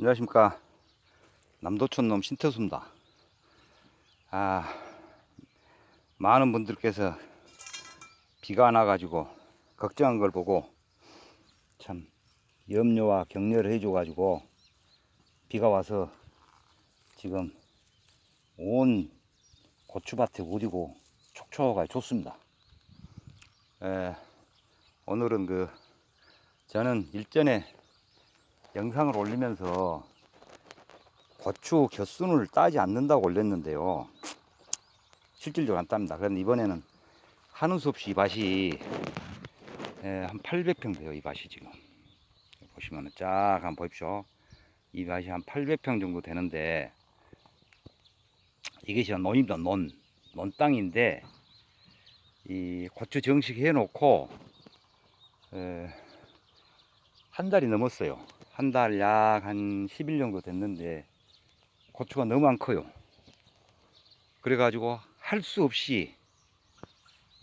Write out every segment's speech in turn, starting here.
안녕하십니까. 남도촌 놈 신태수입니다. 아 많은 분들께서 비가 나 가지고 걱정한 걸 보고 참 염려와 격려를 해줘 가지고 비가 와서 지금 온 고추밭에 우리고 촉촉하게 좋습니다. 에, 오늘은 그 저는 일전에 영상을 올리면서 고추 겨순을 따지 않는다고 올렸는데요. 실질적으로 안 땁니다. 그런데 이번에는 하는 수 없이 이 밭이 예, 한 800평 돼요. 이 밭이 지금. 보시면은 쫙 한번 보십시오. 이 밭이 한 800평 정도 되는데 이것이 논입니다. 논. 논 땅인데 이 고추 정식 해 놓고 에, 한 달이 넘었어요. 한 달 약 한 10일 정도 됐는데 고추가 너무 안 커요. 그래가지고 할 수 없이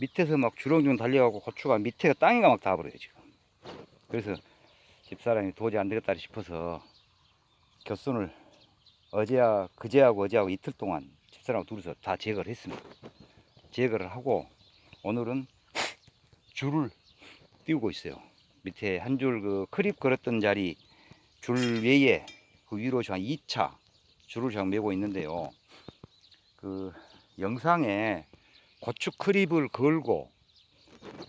밑에서 막 주렁주렁 달려가고 고추가 밑에가 땅이가 막 닿아버려요 지금. 그래서 집사람이 도저히 안 되겠다 싶어서 겨순을 어제야 그제하고 어제하고 이틀 동안 집사람하고 둘이서 다 제거를 했습니다. 제거를 하고 오늘은 줄을 띄우고 있어요. 밑에 한 줄 그 크립 걸었던 자리 줄 외에 그 위로 한 2차 줄을 지금 메고 있는데요. 그 영상에 고추 크립을 걸고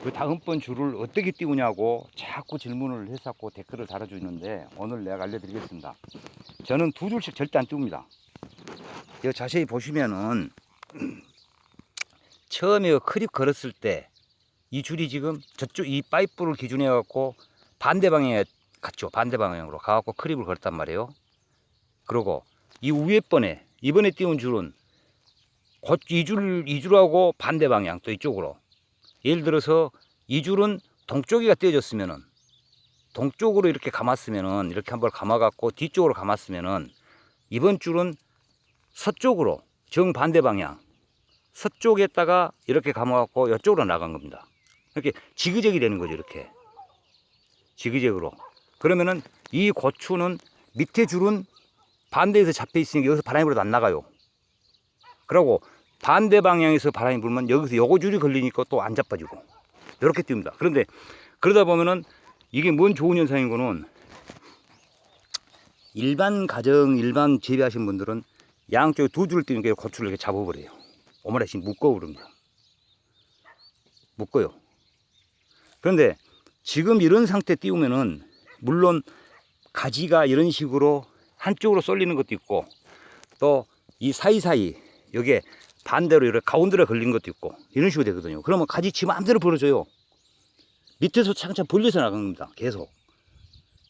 그 다음번 줄을 어떻게 띄우냐고 자꾸 질문을 했었고 댓글을 달아주는데 오늘 내가 알려드리겠습니다. 저는 두 줄씩 절대 안 띄웁니다. 여기 자세히 보시면은 처음에 그 크립 걸었을 때 이 줄이 지금 저쪽 이 파이프를 기준해 갖고 반대 방향에 갔죠. 반대 방향으로 가갖고 크립을 걸었단 말이에요. 그리고 이 위에 번에 이번에 띄운 줄은 곧 이 줄, 이 줄하고 반대 방향 또 이쪽으로. 예를 들어서 이 줄은 동쪽이가 띄어졌으면은 동쪽으로 이렇게 감았으면은 이렇게 한번 감아갖고 뒤쪽으로 감았으면은 이번 줄은 서쪽으로 정반대 방향 서쪽에다가 이렇게 감아갖고 이쪽으로 나간 겁니다. 이렇게 지그재기 되는 거죠, 이렇게. 지그재그로. 그러면은 이 고추는 밑에 줄은 반대에서 잡혀 있으니까 여기서 바람이 불어도 안 나가요. 그러고 반대 방향에서 바람이 불면 여기서 요거 줄이 걸리니까 또안 자빠지고. 이렇게 띄웁니다. 그런데 그러다 보면은 이게 뭔 좋은 현상인 거는 일반 가정, 일반 재배하신 분들은 양쪽에 두 줄을 띄우니까 고추를 이렇게 잡아버려요. 오므라씩 묶어버립니다. 묶어요. 그런데 지금 이런 상태 띄우면은 물론 가지가 이런 식으로 한쪽으로 쏠리는 것도 있고 또 이 사이사이 여기에 반대로 이렇게 가운데로 걸린 것도 있고 이런 식으로 되거든요. 그러면 가지 지 마음대로 벌어져요. 밑에서 창창 벌려서 나가는 겁니다. 계속.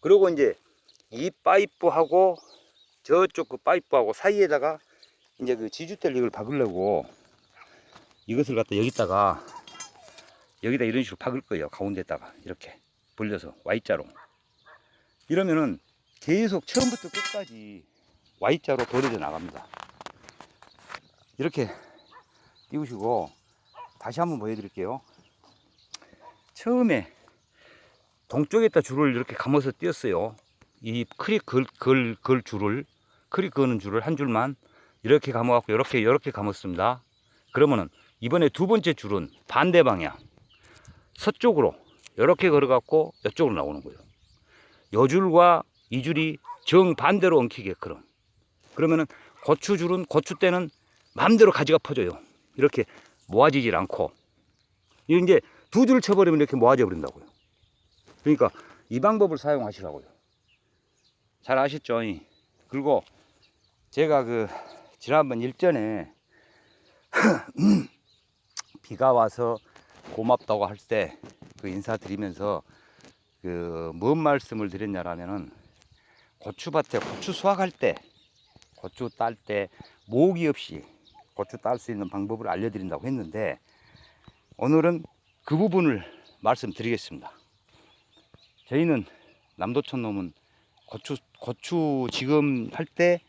그리고 이제 이 파이프하고 저쪽 그 파이프하고 사이에다가 이제 그 지주텔 이걸 박으려고 이것을 갖다 여기다가 여기다 이런 식으로 박을 거예요. 가운데다가 이렇게 벌려서 Y자로. 이러면은 계속 처음부터 끝까지 Y자로 벌어져 나갑니다. 이렇게 띄우시고 다시 한번 보여드릴게요. 처음에 동쪽에다 줄을 이렇게 감아서 띄었어요. 이 크릭 걸, 걸, 걸 줄을 크릭 거는 줄을 한 줄만 이렇게 감아갖고 이렇게 이렇게 감았습니다. 그러면은 이번에 두 번째 줄은 반대 방향 서쪽으로 이렇게 걸어갖고 이쪽으로 나오는 거예요. 요 줄과 이 줄이 정반대로 엉키게끔. 그러면은 고추 줄은 고추 때는 마음대로 가지가 퍼져요. 이렇게 모아지질 않고. 이 이제 두 줄 쳐버리면 이렇게 모아져 버린다고요. 그러니까 이 방법을 사용하시라고요. 잘 아셨죠? 이? 그리고 제가 그 지난번 일전에 비가 와서 고맙다고 할 때 그 인사드리면서 그 뭔 말씀을 드렸냐라면은 고추밭에 고추 수확할 때 고추 딸 때 모기 없이 고추 딸 수 있는 방법을 알려드린다고 했는데 오늘은 그 부분을 말씀드리겠습니다. 저희는 남도촌 놈은 고추 고추 지금 할 때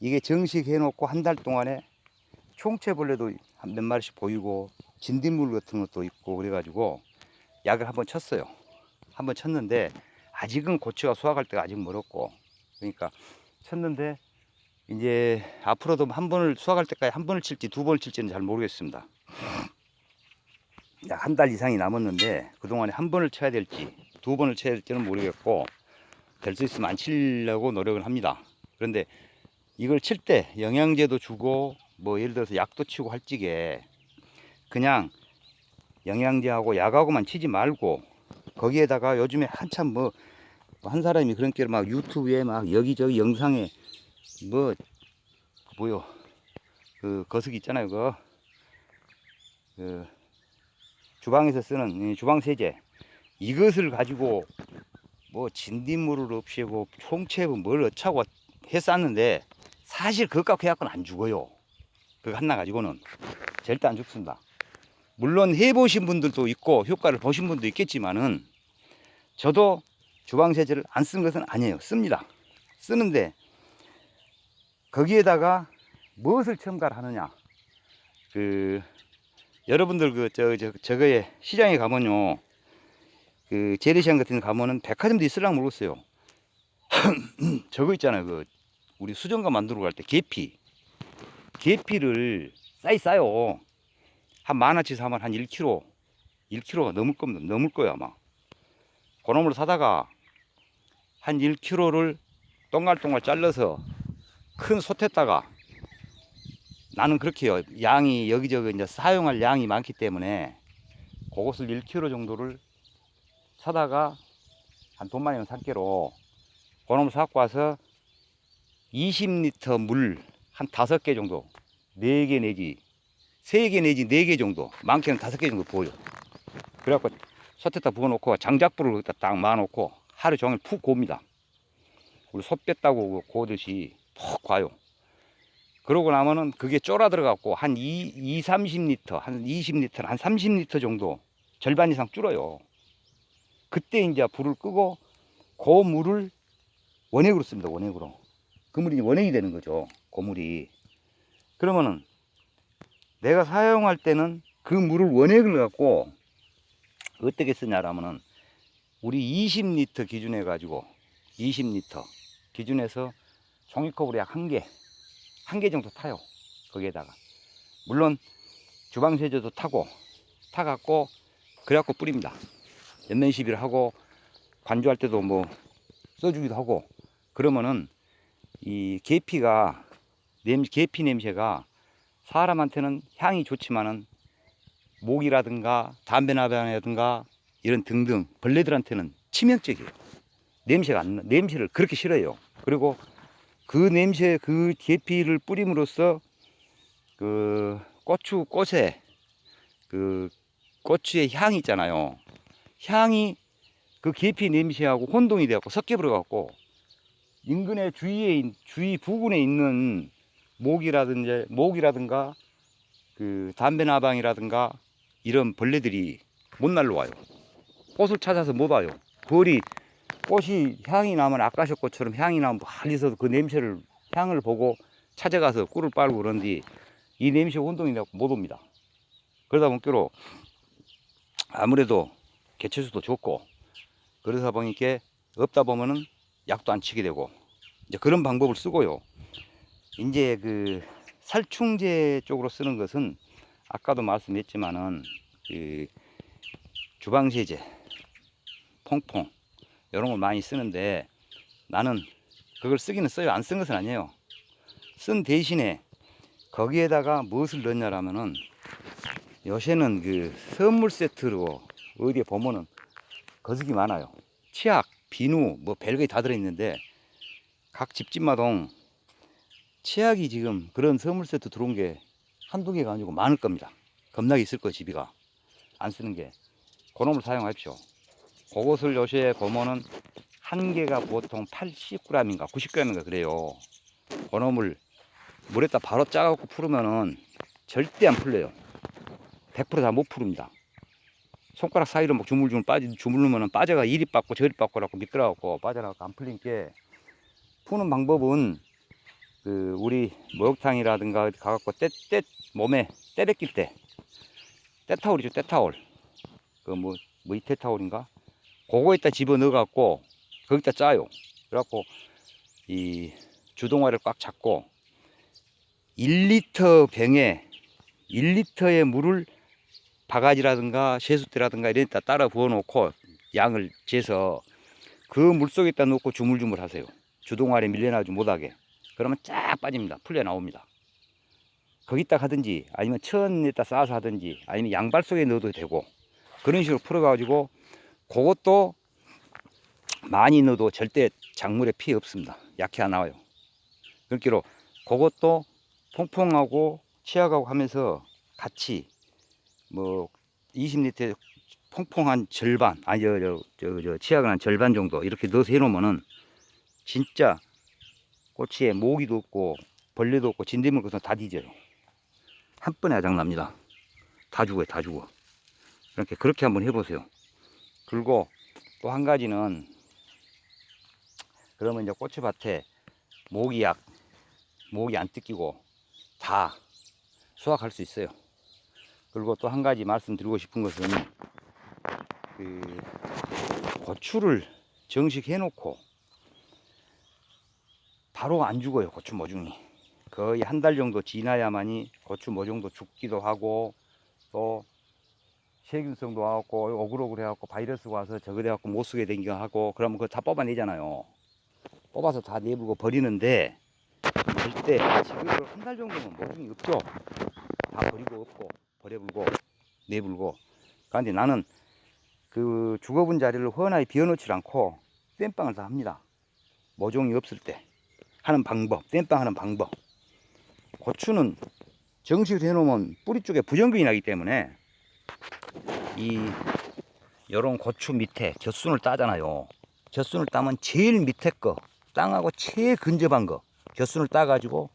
이게 정식 해 놓고 한 달 동안에 총채벌레도 한몇 마리씩 보이고 진딧물 같은 것도 있고 그래가지고 약을 한번 쳤어요. 한번 쳤는데 아직은 고추가 수확할 때가 아직 멀었고 그러니까 쳤는데 이제 앞으로도 한 번을 수확할 때까지 한 번을 칠지 두 번을 칠지는 잘 모르겠습니다. 한달 이상이 남았는데 그동안에 한 번을 쳐야 될지 두 번을 쳐야 될지는 모르겠고 될 수 있으면 안 치려고 노력을 합니다. 그런데 이걸 칠 때 영양제도 주고 뭐 예를 들어서 약도 치고 할 적에 그냥 영양제하고 약하고만 치지 말고 거기에다가 요즘에 한참 뭐 한 사람이 그런 게 막 유튜브에 막 여기저기 영상에 뭐 뭐요? 그 거스기 있잖아요 그거. 그 주방에서 쓰는 이 주방 세제. 이것을 가지고 뭐 진딧물을 없애고 총체고 뭘 어차고 했었는데 사실 그것 갖고 해갖고는 안 죽어요. 그거 하나 가지고는. 절대 안 죽습니다 물론 해보신 분들도 있고 효과를 보신 분도 있겠지만은 저도 주방 세제를 안 쓴 것은 아니에요. 씁니다. 쓰는데 거기에다가 무엇을 첨가를 하느냐. 그 여러분들 그 저 저 저 거에 시장에 가면요. 그 재래시장 같은 데 가면은 백화점도 있을랑 모르겠어요. 저거 있잖아요. 그 우리 수정과 만들어 갈 때 계피. 계피를 싸이 싸요 한 만원치 사면 한 1kg 1kg가 넘을 겁니다 넘을 거예요 아마 그놈을 사다가 한 1kg를 동갈동갈 잘라서 큰 솥에다가 나는 그렇게 해요. 양이 여기저기 이제 사용할 양이 많기 때문에 그것을 1kg 정도를 사다가 한돈 많이 는 산개로 그놈을 사갖고 와서 20리터 물 한 다섯 개 정도, 네 개 내지 세 개 내지 네 개 정도, 많게는 다섯 개 정도 부어요. 그래갖고 솥에다 부어놓고 장작불을 딱 마놓고 하루 종일 푹 굽니다. 우리 솥 뺐다고 구우듯이 푹 과요. 그러고 나면은 그게 쫄아 들어갖고 한 2, 2 30리터, 한 20리터, 한 30리터 정도 절반 이상 줄어요. 그때 이제 불을 끄고 그 물을 원액으로 씁니다. 원액으로. 그 물이 원액이 되는 거죠. 그 물이. 그러면은 내가 사용할 때는 그 물을 원액을 갖고 어떻게 쓰냐라면은 우리 20리터 기준해 가지고 20리터 기준해서 종이컵으로 약 한 개, 한 개 정도 타요. 거기에다가. 물론 주방 세제도 타고 타갖고 그래갖고 뿌립니다. 연면 시비를 하고 관주할 때도 뭐 써주기도 하고 그러면은 이 계피가 냄 계피 냄새가 사람한테는 향이 좋지만은 목이라든가 담배나방이라든가 이런 등등 벌레들한테는 치명적이에요. 냄새가 안 나, 냄새를 그렇게 싫어해요. 그리고 그 냄새, 그 계피를 뿌림으로써 그 고추 꽃에 그 고추의 향이 있잖아요. 향이 그 계피 냄새하고 혼동이 되었고 섞여버려 갖고 인근의 주위에 있- 주위 부근에 있는 모기라든지 모기라든가 그 담배나방이라든가 이런 벌레들이 못 날라와요. 꽃을 찾아서 못 와요. 벌이 꽃이 향이 나면 아까셔꽃처럼 향이 나면 멀리서도 그 냄새를 향을 보고 찾아가서 꿀을 빨고 그런디 이 냄새 혼동이 되고 못 옵니다. 그러다 보니까 아무래도 개체수도 좋고 그러다 보니까 없다 보면은 약도 안 치게 되고 이제 그런 방법을 쓰고요. 이제 그 살충제 쪽으로 쓰는 것은 아까도 말씀했지만은 그 주방세제, 퐁퐁 이런 걸 많이 쓰는데 나는 그걸 쓰기는 써요. 안 쓴 것은 아니에요. 쓴 대신에 거기에다가 무엇을 넣냐라면은 요새는 그 선물 세트로 어디에 보면은 거스기 많아요. 치약, 비누, 뭐 별게 다 들어있는데 각 집집마다 치약이 지금 그런 선물 세트 들어온 게 한두 개가 아니고 많을 겁니다. 겁나게 있을 거예요, 집이가. 안 쓰는 게. 그놈을 사용하십시오. 그것을 요새 보면은 한 개가 보통 80g인가 90g인가 그래요. 그놈을 물에다 바로 짜갖고 풀으면은 절대 안 풀려요. 100%다 못 푸릅니다. 손가락 사이로 막 주물주물 빠지 주물르면은 빠져가 이리 빠고 저리 빠고라고 미끄러갖고 빠져나가고 안 풀린 게 푸는 방법은 그 우리 목욕탕이라든가 가갖고 때 때 몸에 때려 낄때 때타올이죠 때타올 그뭐 뭐 이태타올인가 그거에다 집어 넣어갖고 거기다 짜요 그래갖고 이 주동화를 꽉 잡고 1리터 병에 1리터의 물을 바가지라든가 세숫대라든가 이런 데다 따라 부어놓고 양을 재서 그 물속에다 놓고 주물주물 하세요. 주동아래 밀려나지 못하게. 그러면 쫙 빠집니다. 풀려 나옵니다. 거기다 하든지 아니면 천에다 쌓아서 하든지 아니면 양발 속에 넣어도 되고 그런 식으로 풀어가지고 그것도 많이 넣어도 절대 작물에 피해 없습니다. 약해 안 나와요. 그렇기로 그것도 퐁퐁하고 치약하고 하면서 같이 뭐 20리터 퐁퐁한 절반 아니 저 저 저, 저, 치약을 한 절반 정도 이렇게 넣어서 해놓으면은 진짜 꼬치에 모기도 없고 벌레도 없고 진딧물 것은 다 뒤져요. 한 번에 아장납니다. 다 죽어요, 다 죽어. 그렇게 그렇게 한번 해보세요. 그리고 또 한 가지는 그러면 이제 고추밭에 모기약, 모기 안 뜯기고 다 수확할 수 있어요. 그리고 또 한 가지 말씀드리고 싶은 것은 그 고추를 정식 해 놓고 바로 안 죽어요 고추 모종이. 거의 한 달 정도 지나야만이 고추 모종도 죽기도 하고 또 세균성도 와갖고 오글오글 해갖고 바이러스가 와서 저거 돼갖고 못 쓰게 된거 하고 그러면 그거 다 뽑아내잖아요. 뽑아서 다 내불고 버리는데 절대 지금 한 달 정도면 모종이 없죠. 다 버리고 없고 버려불고 내불고. 그런데 나는 그 죽어본 자리를 훤하게 비워놓지 않고 땜빵을 다 합니다. 모종이 없을 때 하는 방법 땜빵 하는 방법 고추는 정식으로 해놓으면 뿌리 쪽에 부정균이 나기 때문에 이 요런 고추 밑에 곁순을 따잖아요 곁순을 따면 제일 밑에 거 땅하고 제일 근접한 거 곁순을 따가지고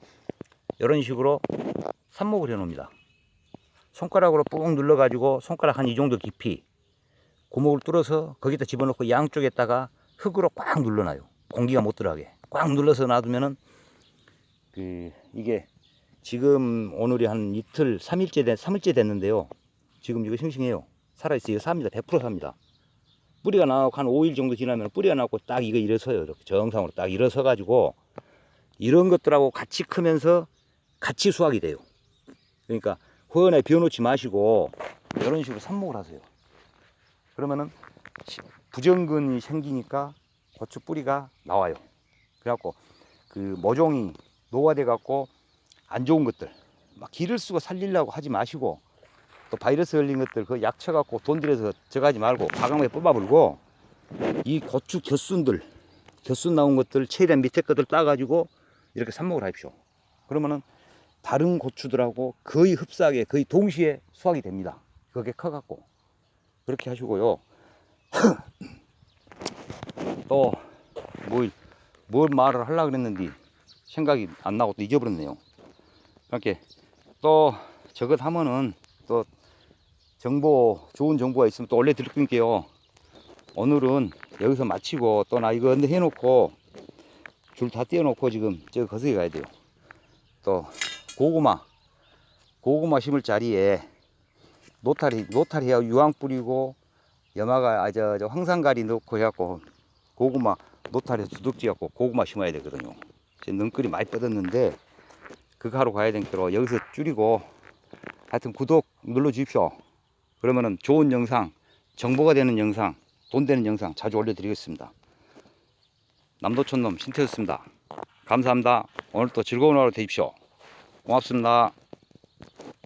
이런 식으로 삽목을 해 놓습니다 손가락으로 꾹 눌러가지고 손가락 한 이 정도 깊이 구멍을 뚫어서 거기다 집어넣고 양쪽에다가 흙으로 꽉 눌러놔요. 공기가 못 들어가게. 꽉 눌러서 놔두면은 그 이게 지금 오늘이 한 이틀, 3일째 된 3일째 됐는데요. 지금 이거 싱싱해요. 살아 있어요. 이거 삽니다. 100% 삽니다. 뿌리가 나고 한 5일 정도 지나면 뿌리가 나고 딱 이거 일어서요. 이렇게 정상으로 딱 일어서 가지고 이런 것들하고 같이 크면서 같이 수확이 돼요. 그러니까 허연에 비워놓지 마시고 이런 식으로 삽목을 하세요. 그러면은 시- 부정근이 생기니까 고추 뿌리가 나와요. 그래갖고 그 모종이 노화돼 갖고 안 좋은 것들 막 기를 쓰고 살리려고 하지 마시고 또 바이러스 걸린 것들 그 약 쳐 갖고 돈 들여서 저가지 말고 과감하게 뽑아버리고 이 고추 곁순들 곁순 나온 것들 최대한 밑에 것들 따가지고 이렇게 삽목을 하십시오. 그러면은 다른 고추들하고 거의 흡사하게 거의 동시에 수확이 됩니다. 그게 커갖고 그렇게 하시고요. 또 뭘, 뭘 말을 하려고 그랬는데 생각이 안 나고 또 잊어버렸네요. 이렇게 또 저것 하면은 또 정보 좋은 정보가 있으면 또 원래 드릴게요. 오늘은 여기서 마치고 또 나 이거 해놓고 줄다 띄워놓고 지금 저 거석에 가야 돼요. 또 고구마 고구마 심을 자리에 노타리 노타리하고 유황 뿌리고 염화가 아저 저 황산가리 넣고 해갖고 고구마 노타리 두둑지 갖고 고구마 심어야 되거든요. 지금 능끌이 많이 뻗었는데 그거 하러 가야 되니까 여기서 줄이고 하여튼 구독 눌러 주십시오. 그러면은 좋은 영상, 정보가 되는 영상, 돈 되는 영상 자주 올려드리겠습니다. 남도촌놈 신태였습니다. 감사합니다. 오늘 또 즐거운 하루 되십시오. 고맙습니다.